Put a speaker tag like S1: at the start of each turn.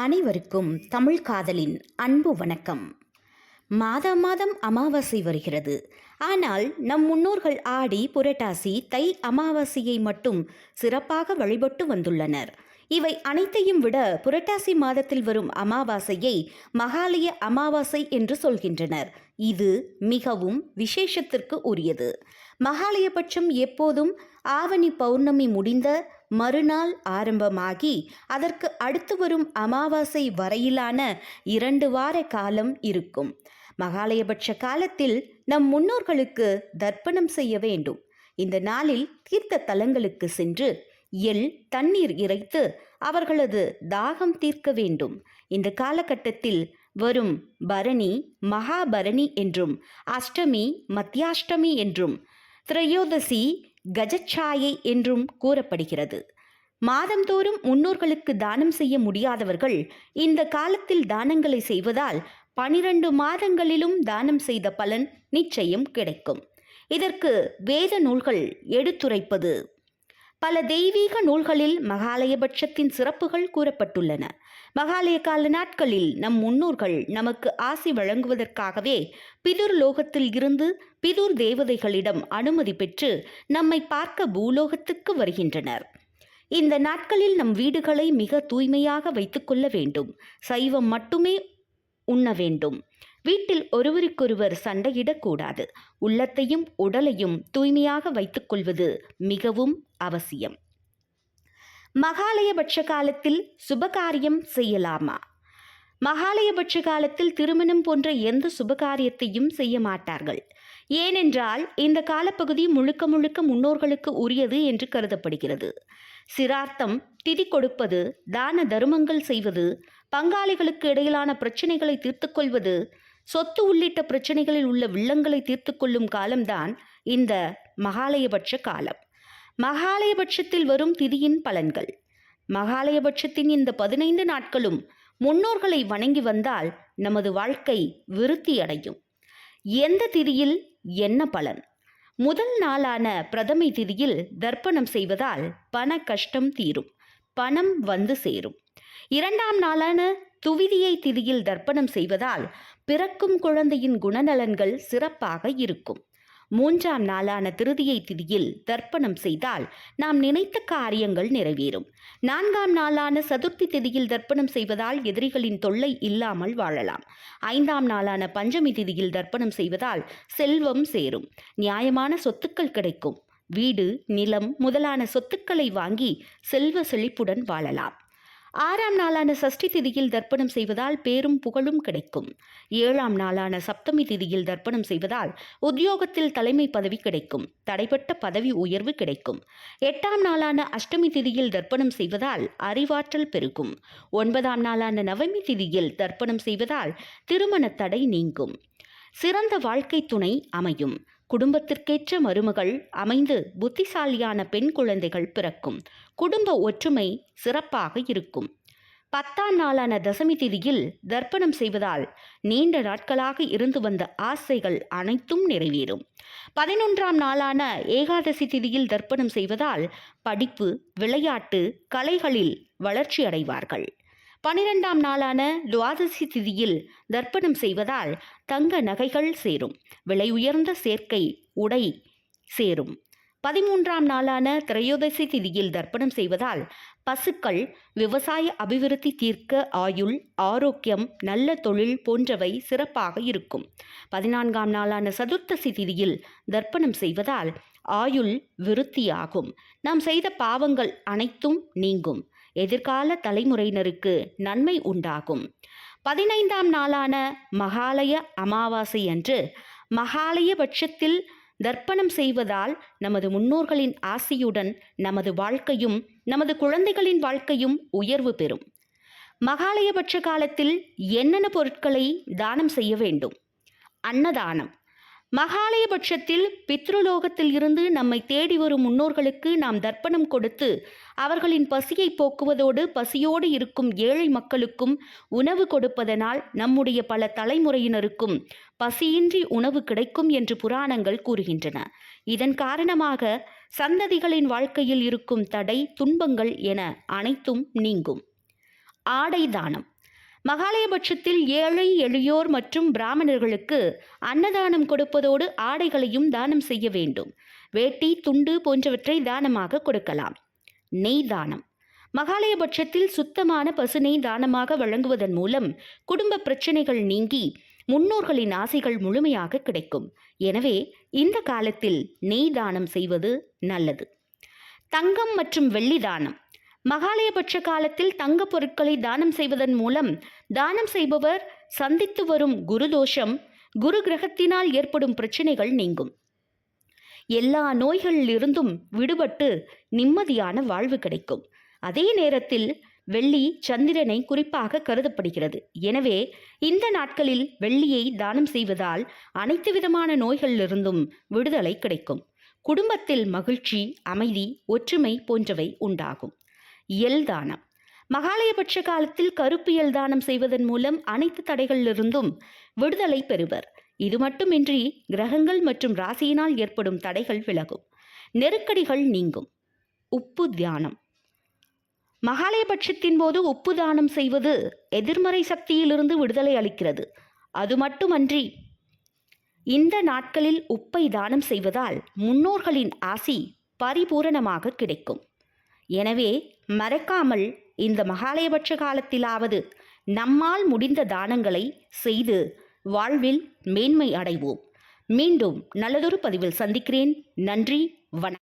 S1: அனைவருக்கும் தமிழ் காதலின் அன்பு வணக்கம். மாதம் மாதம் அமாவாசை வருகிறது. ஆனால் நம் முன்னோர்கள் ஆடி புரட்டாசி தை அமாவாசையை மட்டும் சிறப்பாக வழிபட்டு வந்துள்ளனர். இவை அனைத்தையும் விட புரட்டாசி மாதத்தில் வரும் அமாவாசையை மகாலய அமாவாசை என்று சொல்கின்றனர். இது மிகவும் விசேஷத்திற்கு உரியது. மகாலயபட்சம் எப்போதும் ஆவணி பௌர்ணமி முடிந்த மறுநாள் ஆரம்பமாகி அதற்கு அடுத்து வரும் அமாவாசை வரையிலான இரண்டு வார காலம் இருக்கும். மகாலயபட்ச காலத்தில் நம் முன்னோர்களுக்கு தர்ப்பணம் செய்ய வேண்டும். இந்த நாளில் தீர்த்த தலங்களுக்கு சென்று எள் தண்ணீர் இறைத்து அவர்களது தாகம் தீர்க்க வேண்டும். இந்த காலகட்டத்தில் வரும் பரணி மகாபரணி என்றும் அஷ்டமி மத்தியாஷ்டமி என்றும் திரையோதசி கஜச்சாயை என்றும் கூறப்படுகிறது. மாதந்தோறும் முன்னோர்களுக்கு தானம் செய்ய முடியாதவர்கள் இந்த காலத்தில் தானங்களை செய்வதால் பனிரெண்டு மாதங்களிலும் தானம் செய்த பலன் நிச்சயம் கிடைக்கும். இதற்கு வேத நூல்கள் எடுத்துரைப்பது பல தெய்வீக நூல்களில் மகாலயபட்சத்தின் சிறப்புகள் கூறப்பட்டுள்ளன. மகாலய கால நாட்களில் நம் முன்னோர்கள் நமக்கு ஆசி வழங்குவதற்காகவே பிதுர் லோகத்தில் இருந்து பிதுர் தேவதைகளிடம் அனுமதி பெற்று நம்மை பார்க்க பூலோகத்துக்கு வருகின்றனர். இந்த நாட்களில் நம் வீடுகளை மிக தூய்மையாக வைத்துக்கொள்ள வேண்டும். சைவம் மட்டுமே உண்ண வேண்டும். வீட்டில் ஒருவருக்கொருவர் சண்டையிடக்கூடாது. உள்ளத்தையும் உடலையும் தூய்மையாக வைத்துக்கொள்வது மிகவும் அவசியம். மகாலயபட்ச காலத்தில் சுபகாரியம் செய்யலாமா? மகாலயபட்ச காலத்தில் திருமணம் போன்ற எந்த சுபகாரியத்தையும் செய்ய மாட்டார்கள். ஏனென்றால் இந்த காலப்பகுதி முழுக்க முழுக்க முன்னோர்களுக்கு உரியது என்று கருதப்படுகிறது. சிரார்த்தம் திதி கொடுப்பது தான தருமங்கள் செய்வது பங்காளிகளுக்கு இடையிலான பிரச்சனைகளை தீர்த்துக்கொள்வது சொத்து உள்ளிட்ட பிரச்சனைகளில் உள்ள வில்லங்களை தீர்த்து கொள்ளும் காலம்தான் இந்த மகாலயபட்ச காலம். மகாலயபட்சத்தில் வரும் திதியின் பலன்கள். மகாலயபட்சத்தின் இந்த பதினைந்து நாட்களும் முன்னோர்களை வணங்கி வந்தால் நமது வாழ்க்கை விருத்தி அடையும் எந்த திதியில் என்ன பலன்? முதல் நாளான பிரதமை திதியில் தர்ப்பணம் செய்வதால் பண கஷ்டம் தீரும். பணம் வந்து சேரும். இரண்டாம் நாளான துவிதியை திதியில் தர்ப்பணம் செய்வதால் பிறக்கும் குழந்தையின் குணநலன்கள் சிறப்பாக இருக்கும். மூன்றாம் நாளான திருதியை திதியில் தர்ப்பணம் செய்தால் நாம் நினைத்த காரியங்கள் நிறைவேறும். நான்காம் நாளான சதுர்த்தி திதியில் தர்ப்பணம் செய்வதால் எதிரிகளின் தொல்லை இல்லாமல் வாழலாம். ஐந்தாம் நாளான பஞ்சமி திதியில் தர்ப்பணம் செய்வதால் செல்வம் சேரும். நியாயமான சொத்துக்கள் கிடைக்கும். வீடு நிலம் முதலான சொத்துக்களை வாங்கி செல்வ செழிப்புடன் வாழலாம். ஆறாம் நாளான சஷ்டி திதியில் தர்ப்பணம் செய்வதால் பேரும் புகழும் கிடைக்கும். ஏழாம் நாளான சப்தமி திதியில் தர்ப்பணம் செய்வதால் உத்தியோகத்தில் தலைமை பதவி கிடைக்கும். தடைப்பட்ட பதவி உயர்வு கிடைக்கும். எட்டாம் நாளான அஷ்டமி திதியில் தர்ப்பணம் செய்வதால் அறிவாற்றல் பெருகும். ஒன்பதாம் நாளான நவமி திதியில் தர்ப்பணம் செய்வதால் திருமண தடை நீங்கும். சிறந்த வாழ்க்கை துணை அமையும். குடும்பத்திற்கேற்ற மருமகள் அமைந்து புத்திசாலியான பெண் குழந்தைகள் பிறக்கும். குடும்ப ஒற்றுமை சிறப்பாக இருக்கும். பத்தாம் நாளான தசமி திதியில் தர்ப்பணம் செய்வதால் நீண்ட நாட்களாக இருந்து வந்த ஆசைகள் அனைத்தும் நிறைவேறும். பதினொன்றாம் நாளான ஏகாதசி திதியில் தர்ப்பணம் செய்வதால் படிப்பு விளையாட்டு கலைகளில் வளர்ச்சி அடைவார்கள். பனிரெண்டாம் நாளான துவாதசி திதியில் தர்ப்பணம் செய்வதால் தங்க நகைகள் சேரும். விலை உயர்ந்த சேர்க்கை உடை சேரும். பதிமூன்றாம் நாளான திரையோதசி திதியில் தர்ப்பணம் செய்வதால் பசுக்கள் விவசாய அபிவிருத்தி தீர்க்க ஆயுள் ஆரோக்கியம் நல்ல தொழில் போன்றவை சிறப்பாக இருக்கும். பதினான்காம் நாளான சதுர்த்தசி திதியில் தர்ப்பணம் செய்வதால் ஆயுள் விருத்தியாகும். நாம் செய்த பாவங்கள் அனைத்தும் நீங்கும். எதிர்கால தலைமுறையினருக்கு நன்மை உண்டாகும். பதினைந்தாம் நாளான மகாலய அமாவாசை அன்று மகாலய பட்சத்தில் தர்ப்பணம் செய்வதால் நமது முன்னோர்களின் ஆசையுடன் நமது வாழ்க்கையும் நமது குழந்தைகளின் வாழ்க்கையும் உயர்வு பெறும். மகாலயபட்ச காலத்தில் என்னென்ன பொருட்களை தானம் செய்ய வேண்டும்? அன்னதானம். மகாலயபட்சத்தில் பித்ருலோகத்தில் இருந்து நம்மை தேடி வரும் முன்னோர்களுக்கு நாம் தர்ப்பணம் கொடுத்து அவர்களின் பசியை போக்குவதோடு பசியோடு இருக்கும் ஏழை மக்களுக்கும் உணவு கொடுப்பதனால் நம்முடைய பல தலைமுறையினருக்கும் பசியின்றி உணவு கிடைக்கும் என்று புராணங்கள் கூறுகின்றன. இதன் காரணமாக சந்ததிகளின் வாழ்க்கையில் இருக்கும் தடை துன்பங்கள் என அனைத்தும் நீங்கும். ஆடை தானம். மகாலயபட்சத்தில் ஏழை எளியோர் மற்றும் பிராமணர்களுக்கு அன்னதானம் கொடுப்பதோடு ஆடைகளையும் தானம் செய்ய வேண்டும். வேட்டி துண்டு போன்றவற்றை தானமாக கொடுக்கலாம். நெய் தானம். மகாலயபட்சத்தில் சுத்தமான பசுநெய் தானமாக வழங்குவதன் மூலம் குடும்ப பிரச்சனைகள் நீங்கி முன்னோர்களின் ஆசைகள் முழுமையாக கிடைக்கும். எனவே இந்த காலத்தில் நெய் தானம் செய்வது நல்லது. தங்கம் மற்றும் வெள்ளி தானம். மகாலயபட்ச காலத்தில் தங்கப் பொருட்களை தானம் செய்வதன் மூலம் தானம் செய்பவர் சந்தித்து வரும் குருதோஷம் குரு கிரகத்தினால் ஏற்படும் பிரச்சனைகள் நீங்கும். எல்லா நோய்களிலிருந்தும் விடுபட்டு நிம்மதியான வாழ்வு கிடைக்கும். அதே நேரத்தில் வெள்ளி சந்திரனை குறிப்பாக கருதப்படுகிறது. எனவே இந்த நாட்களில் வெள்ளியை தானம் செய்வதால் அனைத்து விதமான நோய்களிலிருந்தும் விடுதலை கிடைக்கும். குடும்பத்தில் மகிழ்ச்சி அமைதி ஒற்றுமை போன்றவை உண்டாகும். எல் தானம். மகாலயபட்ச காலத்தில் கருப்பு எல் தானம் செய்வதன் மூலம் அனைத்து தடைகளிலிருந்தும் விடுதலை பெறுவர். இது மட்டுமின்றி கிரகங்கள் மற்றும் ராசியினால் ஏற்படும் தடைகள் விலகும். நெருக்கடிகள் நீங்கும். உப்பு தியானம். மகாலயபட்சத்தின் போது உப்பு தானம் செய்வது எதிர்மறை சக்தியிலிருந்து விடுதலை அளிக்கிறது. அது மட்டுமன்றி இந்த நாட்களில் உப்பை தானம் செய்வதால் முன்னோர்களின் ஆசி பரிபூரணமாக கிடைக்கும். எனவே மறக்காமல் இந்த மகாலயபட்ச காலத்திலாவது நம்மால் முடிந்த தானங்களை செய்து வாழ்வில் மேன்மை அடைவோம். மீண்டும் நல்லதொரு பதிவில் சந்திக்கிறேன். நன்றி வணக்கம்.